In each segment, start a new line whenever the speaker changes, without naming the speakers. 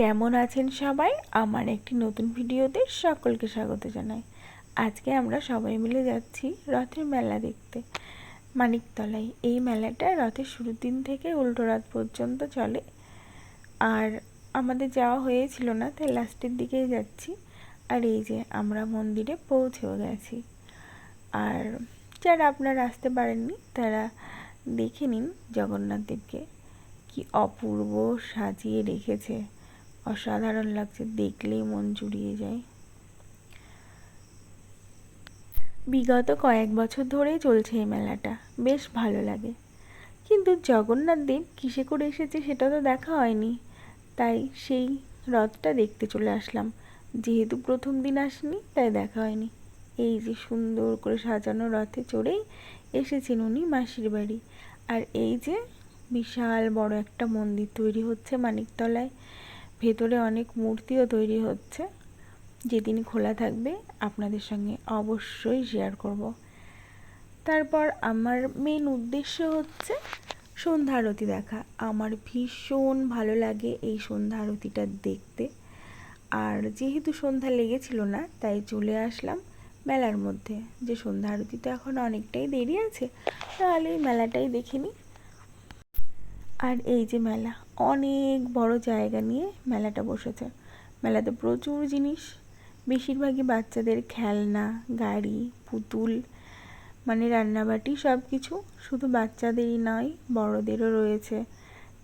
কেমন আছেন সবাই? আমার একটি নতুন ভিডিওতে সকলকে স্বাগত জানাই। আজকে আমরা সবাই মিলে যাচ্ছি রথের মেলা দেখতে, মানিকতলায়। এই মেলাটা রথের শুরুর দিন থেকে উল্টো রাত পর্যন্ত চলে। আর আমাদের যাওয়া হয়েছিল না, তাই লাস্টের দিকেই যাচ্ছি। আর এই যে আমরা মন্দিরে পৌঁছেও গেছি। আর যারা আপনারা আসতে পারেননি, তারা দেখে নিন জগন্নাথ দেবকে কি অপূর্ব সাজিয়ে রেখেছে। অসাধারণ লাগছে, দেখলেই মন জুড়িয়ে যায়। বিগত কয়েক বছর ধরেই চলছে এই মেলাটা, বেশ ভালো লাগে। কিন্তু জগন্নাথ দেব কিসে করে এসেছে সেটা তো দেখা হয়নি। তাই সেই রথটা দেখতে চলে আসলাম। যেহেতু প্রথম দিন আসেনি, তাই দেখা হয়নি। এই যে সুন্দর করে সাজানো রথে চড়েই এসেছেন উনি মাসির বাড়ি। আর এই যে বিশাল বড় একটা মন্দির তৈরি হচ্ছে মানিকতলায়। ভেতরে অনেক মূর্তিও তৈরি হচ্ছে। যেদিন খোলা থাকবে, আপনাদের সঙ্গে অবশ্যই শেয়ার করব। তারপর আমার মেন উদ্দেশ্য হচ্ছে সন্ধ্যা আরতি দেখা। আমার ভীষণ ভালো লাগে এই সন্ধ্যা আরতিটা দেখতে। আর যেহেতু সন্ধ্যা লেগেছিল না, তাই চলে আসলাম মেলার মধ্যে। যে সন্ধ্যা আরতি তো এখন অনেকটাই দেরি আছে, তাহলে মেলাটাই দেখে নিই। আর এই যে মেলা, অনেক বড় জায়গা নিয়ে মেলাটা বসেছে। মেলাতে প্রচুর জিনিস, বেশিরভাগই বাচ্চাদের খেলনা, গাড়ি, পুতুল মানে রান্নাবাটি সব কিছু শুধু বাচ্চাদেরই নয়, বড়দেরও রয়েছে।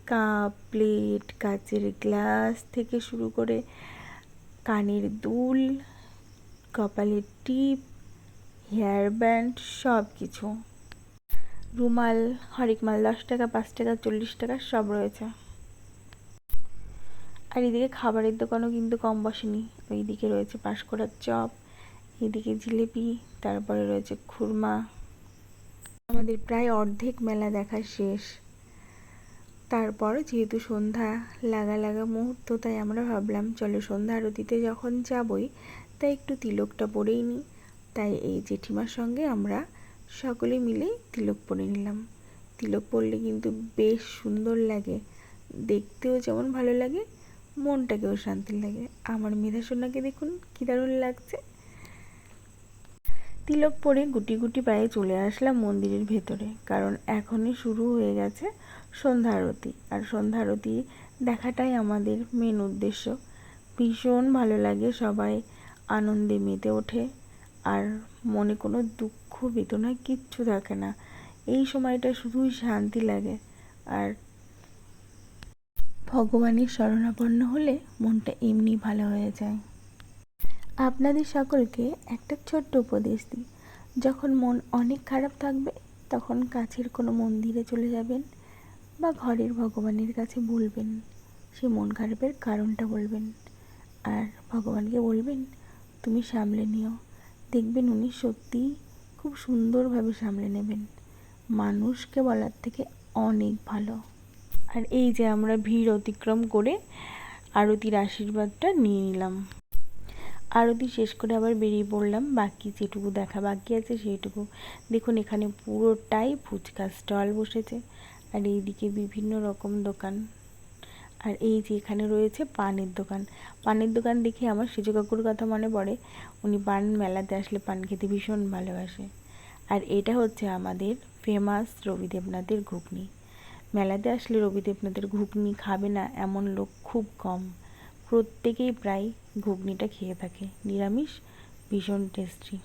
কাপ, প্লেট, কাচের গ্লাস থেকে শুরু করে কানের দুল, কপালের টিপ, হেয়ার ব্যান্ড সব কিছু রুমাল, হরেক মাল দশ টাকা, পাঁচ টাকা, চল্লিশ টাকা, সব রয়েছে। আর এদিকে খাবারের দোকানও কিন্তু কম বসেনি। ওইদিকে রয়েছে পাঁশকুড়ার চপ, এদিকে জিলিপি, তারপরে রয়েছে খুরমা। আমাদের প্রায় অর্ধেক মেলা দেখা শেষ। তারপর যেহেতু সন্ধ্যা লাগা লাগা মুহূর্ত, তাই আমরা ভাবলাম, চলো সন্ধ্যা আরতিতে যখন যাবই, তাই একটু তিলকটা পরেই নিই তাই এই জেঠিমার সঙ্গে আমরা সকলে মিলেই তিলক পরে নিলাম। তিলক পরলে কিন্তু বেশ সুন্দর লাগে। দেখতেও যেমন ভালো লাগে, মনটাকেও শান্তি লাগে। আমার মেধা সোনাকে দেখুন কী দারুণ লাগছে। তিলক পরে গুটি গুটি পায়ে চলে আসলাম মন্দিরের ভেতরে, কারণ এখনই শুরু হয়ে গেছে সন্ধ্যা আরতি। আর সন্ধ্যা আরতি দেখাটাই আমাদের মেন উদ্দেশ্য। ভীষণ ভালো লাগে সবাই আনন্দে মেতে ওঠে। আর মনে কোনো দুঃখ, বেদনা কিচ্ছু থাকে না। এই সময়টা শুধুই শান্তি লাগে। আর ভগবানের শরণাপন্ন হলে মনটা এমনি ভালো হয়ে যায়। আপনাদের সকলকে একটা ছোট্ট উপদেশ দিই। যখন মন অনেক খারাপ থাকবে, তখন কাছের কোনো মন্দিরে চলে যাবেন বা ঘরের ভগবানের কাছে বলবেন। সে মন খারাপের কারণটা বলবেন। আর ভগবানকে বলবেন, তুমি সামলে নিও। দেখবেন উনি সত্যি খুব সুন্দরভাবে সামলে নেবেন। মানুষকে বলার থেকে অনেক ভালো। আর এই যে আমরা ভিড় অতিক্রম করে আরতির আশীর্বাদটা নিয়ে নিলাম। আরতি শেষ করে আবার বেরিয়ে পড়লাম। বাকি যেটুকু দেখা বাকি আছে সেইটুকু। দেখুন, এখানে পুরোটাই ফুচকা স্টল বসেছে। আর এইদিকে বিভিন্ন রকম দোকান। আর এই যে এখানে রয়েছে পানের দোকান। পানের দোকান দেখে আমার সিজু কাকুর কথা মনে পড়ে। উনি পান মেলাতে আসলে পান খেতে ভীষণ ভালোবাসে। আর এটা হচ্ছে আমাদের ফেমাস রবি দেবনাথের ঘুগনি। মেলাতে আসলে রবি দেবনাথের ঘুগনি খাবে না এমন লোক খুব কম। প্রত্যেকেই প্রায় ঘুগনিটা খেয়ে থাকে। নিরামিষ, ভীষণ টেস্টি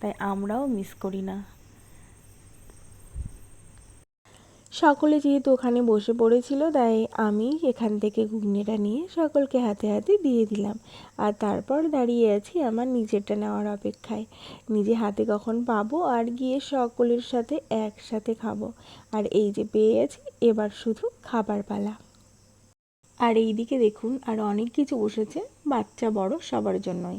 তাই আমরাও মিস করি না। সকলে যেহেতু ওখানে বসে পড়েছিল, তাই আমি এখান থেকে ঘুগনিটা নিয়ে সকলকে হাতে হাতে দিয়ে দিলাম। আর তারপর দাঁড়িয়ে আছি আমার নিজেরটা নেওয়ার অপেক্ষায়। নিজে হাতে কখন পাবো আর গিয়ে সকলের সাথে একসাথে খাব। আর এই যে পেয়ে এবার শুধু খাবার পালা। আর এই দিকে দেখুন, আর অনেক কিছু বসেছে, বাচ্চা বড় সবার জন্যই।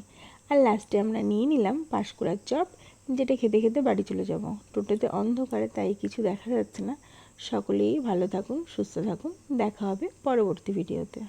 আর লাস্টে আমরা নিয়ে নিলাম পাঁশকুড়ার চপ, যেটা খেতে খেতে বাড়ি চলে যাব। টোটোতে অন্ধকারে তাই কিছু দেখা যাচ্ছে না। সকলেই ভালো থাকুন সুস্থ থাকুন। দেখা হবে পরবর্তী ভিডিওতে।